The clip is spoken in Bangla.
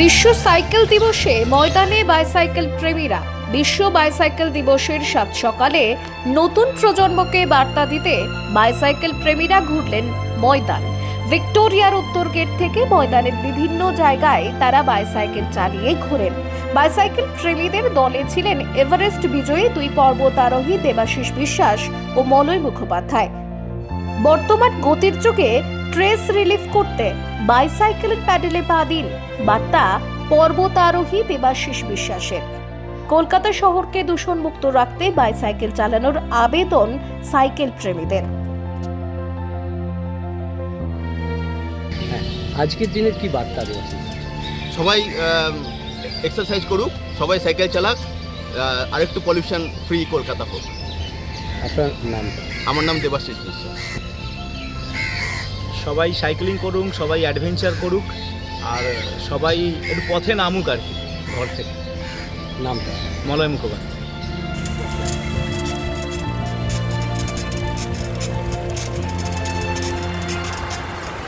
বিশ্ব সাইকেল দিবসে ময়দানে বাইসাইকেল প্রেমীরা। বিশ্ব বাইসাইকেল দিবসের সাত সকালে নতুন প্রজন্মকে বার্তা দিতে বাইসাইকেল প্রেমীরা ঘুরলেন ময়দান। ভিক্টোরিয়ার উত্তর গেট থেকে ময়দানের বিভিন্ন জায়গায় তারা বাইসাইকেল চালিয়ে ঘোরেন। বাইসাইকেল প্রেমীদের দলে ছিলেন এভারেস্ট বিজয়ী দুই পর্বতারোহী দেবাশিস বিশ্বাস ও মলয় মুখোপাধ্যায়। বর্তমান গতির যুগে ট্রেস রিলিফ করতে বাইসাইকেলের প্যাডেলে পা দিন। বার্তা পর্বতারোহী দেবাশিস বিশ্বাসের। কলকাতা শহরকে দূষণমুক্ত রাখতে বাইসাইকেল চালানোর আবেদন সাইকেল প্রেমীদের। হ্যাঁ আজকের দিনের কি বার্তা রয়েছে? সবাই এক্সারসাইজ করুক সবাই সাইকেল চালাক আহ, আরেকটু পলিউশন ফ্রি কলকাতা হোক। আপনার নামটা আমার নাম দেবাশিস বিশ্বাস। সবাই সাইক্লিং করুক সবাই অ্যাডভেঞ্চার করুক আর সবাই একটু পথে নামুক আর কি ঘর থেকে। নামটা? মলয় মুখোপাধ্যায়।